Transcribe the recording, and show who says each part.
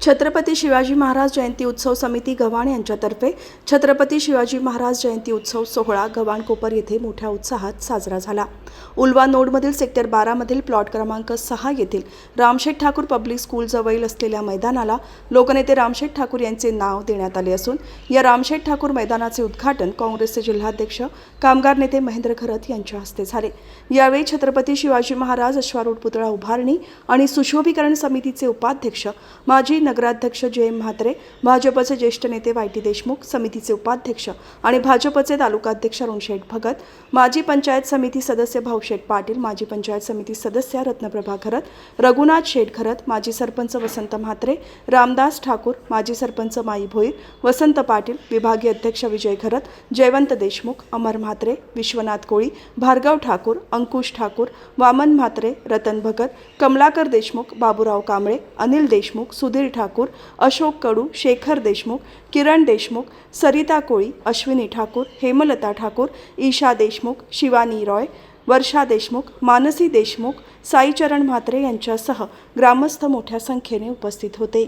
Speaker 1: छत्रपती शिवाजी महाराज जयंती उत्सव समिती गव्हाण यांच्यातर्फे छत्रपती शिवाजी महाराज जयंती उत्सव सोहळा गव्हाण कोपर येथे मोठ्या उत्साहात साजरा झाला. उल्वा नोडमधील सेक्टर बारामधील प्लॉट क्रमांक सहा येथील रामशेठ ठाकूर पब्लिक स्कूल जवळील असलेल्या मैदानाला लोकनेते रामशेठ ठाकूर यांचे नाव देण्यात आले असून या रामशेठ ठाकूर मैदानाचे उद्घाटन काँग्रेसचे जिल्हाध्यक्ष कामगार नेते महेंद्र खरत यांच्या हस्ते झाले. यावेळी छत्रपती शिवाजी महाराज अश्वारूढ पुतळा उभारणी आणि सुशोभीकरण समितीचे उपाध्यक्ष माजी नगराध्यक्ष जय म्हात्रे भाजपचे ज्येष्ठ नेते वाय टी देशमुख समितीचे उपाध्यक्ष आणि भाजपचे तालुकाध्यक्ष अरुणशेठ भगत माजी पंचायत समिती सदस्य भाऊशेठ पाटील माजी पंचायत समिती सदस्य रत्नप्रभा खरत रघुनाथ शेठ खरत माजी सरपंच वसंत म्हात्रे रामदास ठाकूर माजी सरपंच माई भोईर वसंत पाटील विभागीय अध्यक्ष विजय खरत जयवंत देशमुख अमर म्हात्रे विश्वनाथ कोळी भार्गव ठाकूर अंकुश ठाकूर वामन म्हात्रे रतन भगत कमलाकर देशमुख बाबूराव कांबळे अनिल देशमुख सुधीर ठाकूर अशोक कडू शेखर देशमुख किरण देशमुख सरिता कोळी अश्विनी ठाकूर हेमलता ठाकूर ईशा देशमुख शिवानी रॉय वर्षा देशमुख मानसी देशमुख साईचरण म्हात्रे यांच्यासह ग्रामस्थ मोठ्या संख्येने उपस्थित होते.